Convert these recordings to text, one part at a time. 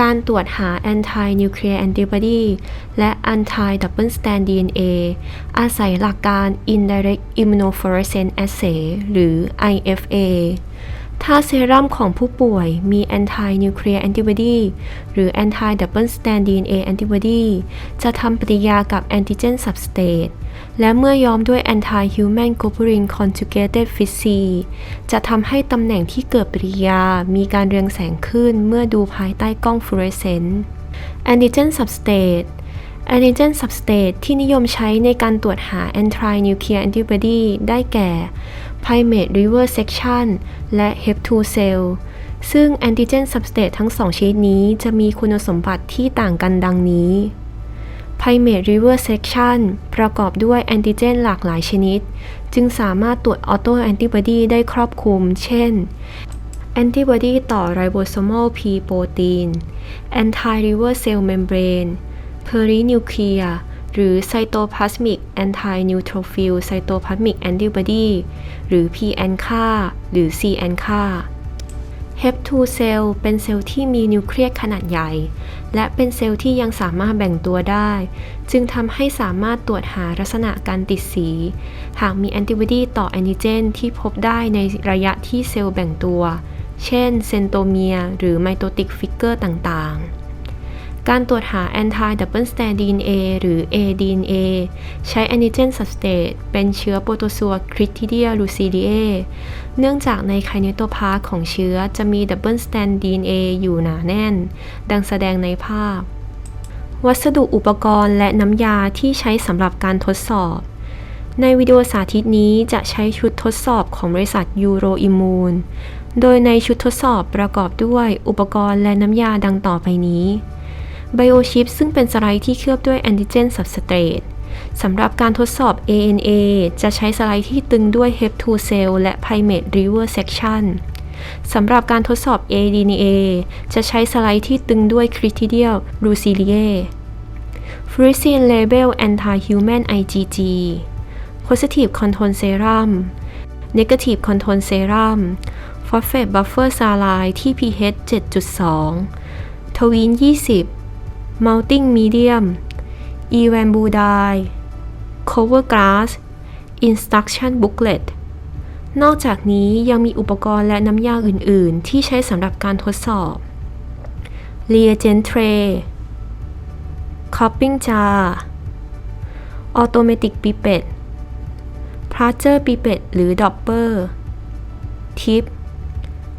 การตรวจหา anti-nuclear antibody และ anti-double strand DNA อาศัยหลักการ indirect immunofluorescence assay หรือ IFA ถ้าเซรั่มของผู้ป่วยมี anti-nuclear antibody หรือ anti-double strand DNA antibody จะทำปฏิกิริยากับ antigen substrate และเมื่อย้อมด้วย anti-human globulin conjugated FISC จะทำให้ตำแหน่งที่เกิดปฏิกิริยามีการเรืองแสงขึ้นเมื่อดูภายใต้กล้องฟลูออเรสเซนต์ antigen substrate antigen substrate ที่นิยมใช้ในการตรวจหา anti-nuclear antibody ได้แก่ primate reverse section และ hep2 cell ซึ่ง antigen substrate ทั้งสองชนิดนี้จะมีคุณสมบัติที่ต่างกันดังนี้ primate reverse section ประกอบด้วยแอนติเจนหลากหลายชนิด จึงสามารถตรวจออโตแอนติบอดีได้ครอบคลุม เช่นแอนติบอดีต่อ ribosomal P โปรตีน anti reverse cell membrane perinuclear หรือ cytoplasmic anti neutrophil cytoplasmic antibody หรือ PNCA หรือ CNCA HEP2 เซลล์เป็นเซลล์ที่มีนิวเคลียสขนาดใหญ่ และเป็นเซลล์ที่ยังสามารถแบ่งตัวได้ จึงทำให้สามารถตรวจหาลักษณะการติดสี หากมีแอนติบอดีต่อแอนติเจนที่พบได้ในระยะที่เซลล์แบ่งตัว เช่นเซนโตเมีย หรือไมโตติกฟิกเกอร์ต่างๆ การตรวจหา anti double strand DNA หรือ aDNA ใช้ antigen substrate เป็นเชื้อโปรโตซัว Cryptidia lucidae เนื่องจากในไคเนโตพาร์ของเชื้อจะมี double strand DNA อยู่หนาแน่น ดังแสดงในภาพ วัสดุอุปกรณ์และน้ำยาที่ใช้สำหรับการทดสอบ ในวิดีโอสาธิตนี้จะใช้ชุดทดสอบของบริษัท Euro Immune โดยในชุดทดสอบประกอบด้วยอุปกรณ์และน้ำยาดังต่อไปนี้ BioChip ซึ่งเป็นสไลด์ที่เคลือบด้วยแอนติเจน substrate สำหรับการทดสอบ ANA จะใช้สไลด์ที่ตึงด้วย HEP2 cell และ primate reverse section สำหรับการทดสอบ aDNA จะใช้สไลด์ที่ตึงด้วย Cryptidia lucidae Fluorescein label anti-human IgG positive control serum negative control serum phosphate buffer saline ที่ pH 7.2 ทวีน 20 melting medium evan b u d i cover glass instruction booklet นอกจากนี้ยังมีอุปกรณ์และน้ำยาอื่น ๆ ที่ใช้สำหรับการทดสอบ reagent tray cupping jar automatic pipette plunger pipette หรือ dopper tip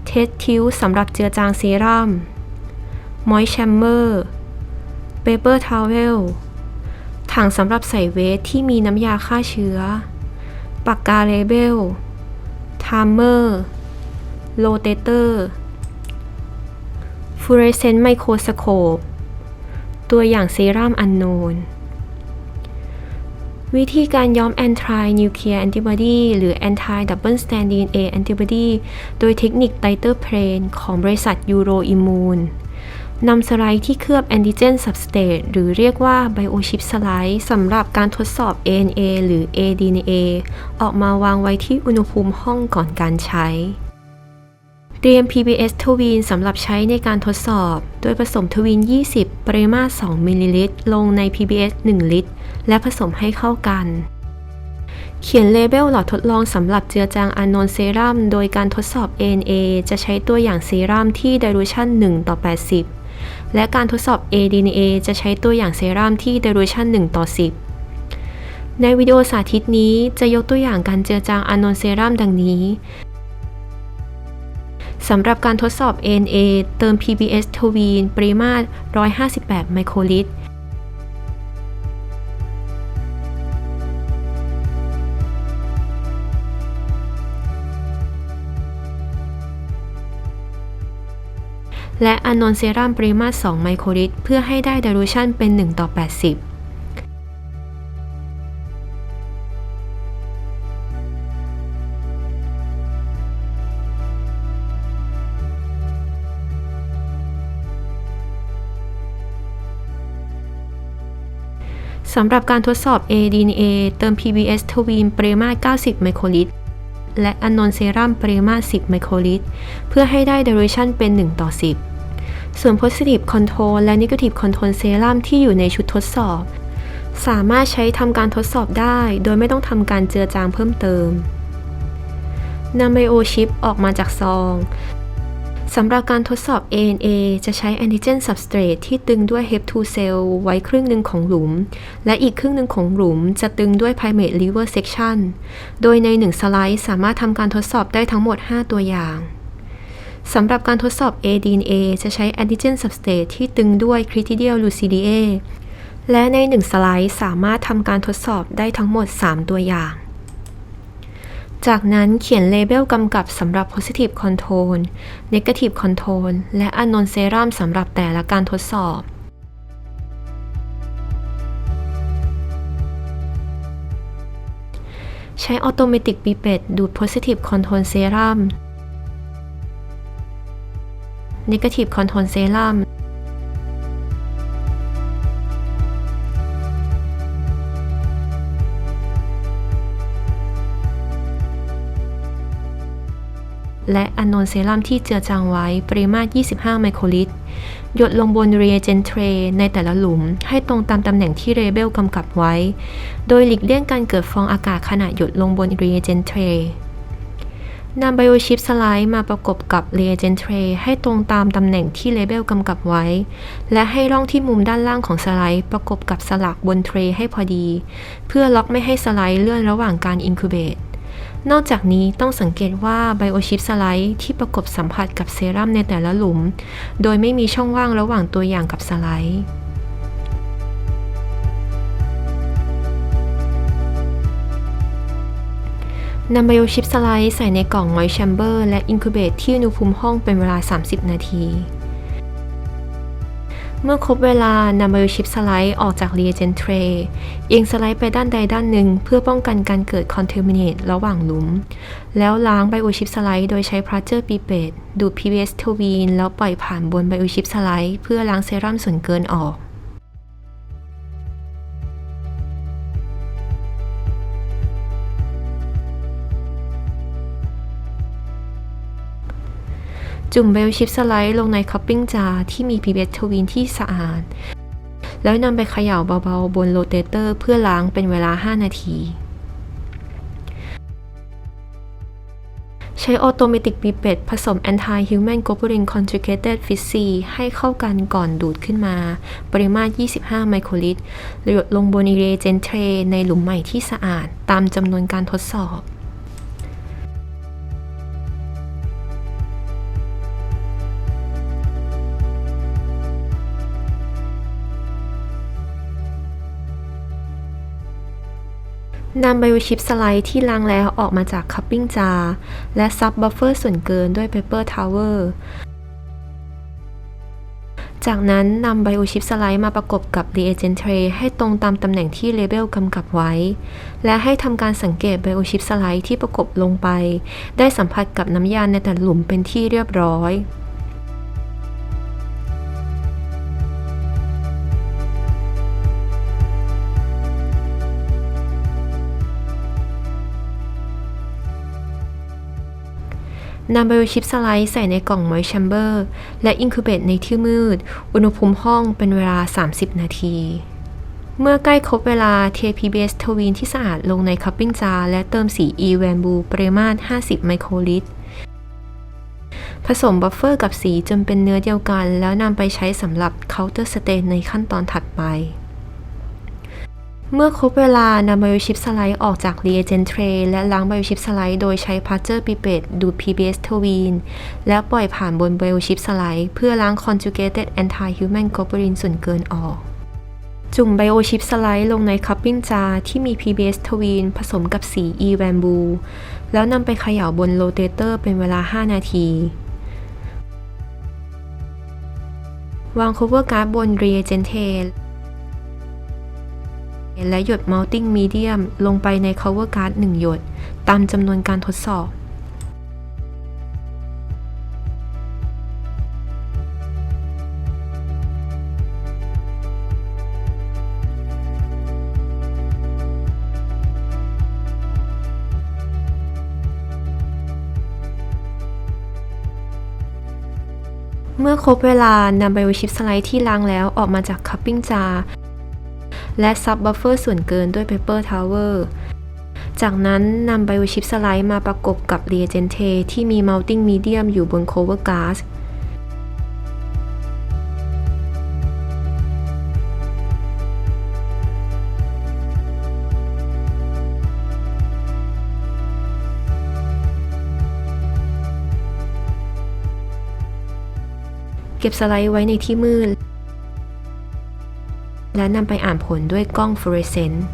test tube สำหรับเจือจางเซรั่ม moist chamber paper towel ถังสำหรับใส่เวทที่มีน้ำยาฆ่าเชื้อ ปากกาเลเบลไทม์เมอร์ โรเตเตอร์ฟลูออเรสเซนต์ไมโครสโคป ตัวอย่างเซรั่มอันโนน วิธีการย้อม anti nuclear antibody หรือ anti double strand DNA antibody โดยเทคนิคไตเตอร์เพลนของบริษัท Euro Immune น นำสไลด์ที่เคลือบ antigen substrate หรือเรียกว่า biochip สไลด์สำหรับการทดสอบ ANA หรือ aDNA ออกมาวางไว้ที่อุณหภูมิห้องก่อนการใช้ เตรียม PBS ทวีนสำหรับใช้ในการทดสอบ โดยผสมทวีน 20 ปริมาตร 2 มิลลิลิตร ลงใน PBS 1 ลิตร และผสมให้เข้ากันเขียนเลเบลหลอดทดลองสำหรับเจือจางอะโนนเซรั่มโดยการทดสอบ ANA จะใช้ตัวอย่างเซรั่มที่ dilution 1ต่อ 80 และการทดสอบ aDNA จะใช้ตัวอย่างเซรั่มที่ dilution 1 ต่อ 10 ในวิดีโอสาธิตนี้จะยกตัวอย่างการเจือจางอะโนนเซรั่มดังนี้สำหรับการทดสอบ ANA เติม PBS ทวีน ปริมาตร 158 ไมโครลิตร และอะโนนเซรั่มปริมาตร 2 ไมโครลิตร เพื่อให้ได้ dilution เป็น 1 ต่อ 80สำหรับการทดสอบ aDNA เติม PBS ทวีนปริมาตร 90 ไมโครลิตร และอะโนนเซรั่มปริมาตร 10 ไมโครลิตร เพื่อให้ได้ dilution เป็น 1 ต่อ 10 ส่วน positive control และ negative control serum ที่อยู่ในชุดทดสอบ สามารถใช้ทำการทดสอบได้ โดยไม่ต้องทำการเจือจางเพิ่มเติมนำไบโอชิปออกมาจากซองสำหรับการทดสอบ ANA จะใช้ antigen substrate ที่ตึงด้วย HEP2 cell ไว้ครึ่งหนึ่งของหลุม และอีกครึ่งหนึ่งของหลุมจะตึงด้วย primate liver section โดยใน 1 สไลด์สามารถทำการทดสอบได้ทั้งหมด 5 ตัวอย่าง สำหรับการทดสอบ ADNA จะใช้ antigen substrate ที่ตึงด้วย critidial lucidae และใน 1 สไลด์สามารถทำการทดสอบได้ทั้งหมด 3 ตัวอย่าง จากนั้นเขียนเลเบลกำกับสำหรับ positive control negative control และ unknown serum สำหรับแต่ละการทดสอบใช้ automatic pipette ดูด positive control serum negative control serum และอะโนนเซรั่มที่เจือจางไว้ปริมาตร 25 ไมโครลิตร หยดลงบน reagent tray ในแต่ละหลุม ให้ตรงตามตำแหน่งที่เลเบลกำกับไว้ โดยหลีกเลี่ยงการเกิดฟองอากาศขณะหยดลงบน reagent tray น นำไบโอชิปสไลด์มาประกบกับ reagent tray ให้ตรงตามตำแหน่งที่เลเบลกำกับไว้ และให้ร่องที่มุมด้านล่างของสไลด์ ประกบกับสลักบนเทรให้พอดี เพื่อล็อกไม่ให้สไลด์เลื่อนระหว่างการอินคูเบตนอกจากนี้ต้องสังเกตว่าไบโอชิปสไลด์ที่ประกบสัมผัสกับเซรั่มในแต่ละหลุม โดยไม่มีช่องว่างระหว่างตัวอย่างกับสไลด์ นำไบโอชิปสไลด์ใส่ในกล่องไวท์แชมเบอร์และอินคูเบตที่อุณหภูมิห้องเป็นเวลา 30 นาที เมื่อครบเวลานำไบโอชิปสไลด์ออกจาก reagent tray เอียงสไลด์ไปด้านใดด้านหนึ่ง เพื่อป้องกันการเกิด contaminate ระหว่างหลุม แล้วล้างไบโอชิปสไลด์โดยใช้ Prager pipette ดูด PBS ทวีนแล้วปล่อยผ่านบนไบโอชิปสไลด์เพื่อล้างเซรั่มส่วนเกินออก จุ่มเบลชิปสไลด์ลงในคัพปิ้งจาร์ที่มี PBS ทวินที่สะอาด แล้วนำไปเขย่าเบาๆ บนโรเตเตอร์เพื่อล้างเป็นเวลา 5 นาที ใช้ Automatic Pipette ผสม Anti-Human Globulin Conjugated FISC ให้เข้ากันก่อนดูดขึ้นมา ปริมาตร 25 ไมโครลิตรหยดลงบน reagent tray ในหลุมใหม่ที่สะอาดตามจำนวนการทดสอบ นำไบโอชิปสไลด์ที่ล้างแล้วออกมาจากคัพปิ้งจาร์และซับบัฟเฟอร์ส่วนเกินด้วยเปเปอร์ทาวเวอร์จากนั้นนำไบโอชิปสไลด์มาประกบกับ reagent tray ให้ตรงตามตำแหน่งที่เลเบลกำกับไว้ และให้ทำการสังเกตไบโอชิปสไลด์ที่ประกบลงไป ได้สัมผัสกับน้ำยาในแต่หลุมเป็นที่เรียบร้อย นำไบโอชิปสไลด์ใส่ในกล่องมอยแชมเบอร์และอินคูเบตในที่มืด อุณหภูมิห้องเป็นเวลา 30 นาที เมื่อใกล้ครบเวลาเท PBS ทวีนที่สะอาดลงในคัพปิ้งจาร์และเติมสี e v a n b u ปริมาตร 50 ไมโครลิตร ผสมบัฟเฟอร์กับสีจนเป็นเนื้อเดียวกัน แล้วนำไปใช้สำหรับเคาน์เตอร์สเตนในขั้นตอนถัดไป เมื่อครบเวลานำไบโอชิปสไลด์ออกจาก reagent tray และล้างไบโอชิปสไลด์โดยใช้ Prager pipette ดูด PBS ทวีน และปล่อยผ่านบนไบโอชิปสไลด์เพื่อล้าง conjugated anti-human globulin ส่วนเกินออก จุ่มไบโอชิปสไลด์ลงในคัพปิ้งจาร์ที่มี PBS ทวีนผสมกับสี e v a n b u แล้วนำไปเขย่าบนโรเตเตอร์เป็นเวลา 5 นาทีวาง cover guard บน reagent tray และหยด melting medium ลงไปใน cover guard 1 หยด ตามจำนวนการทดสอบเมื่อครบเวลานำไบโอชิปสไลด์ที่ล้างแล้วออกมาจากคัพปิ้งจาร์ และซับบัฟเฟอร์ส่วนเกินด้วย Paper Tower จากนั้นนำไบโอชิปสไลด์มาประกบกับ Reagent ที่มี Melting Medium อยู่บน Cover Glass เก็บสไลด์ไว้ในที่มืด และนำไปอ่านผลด้วยกล้องฟลูออเรสเซนต์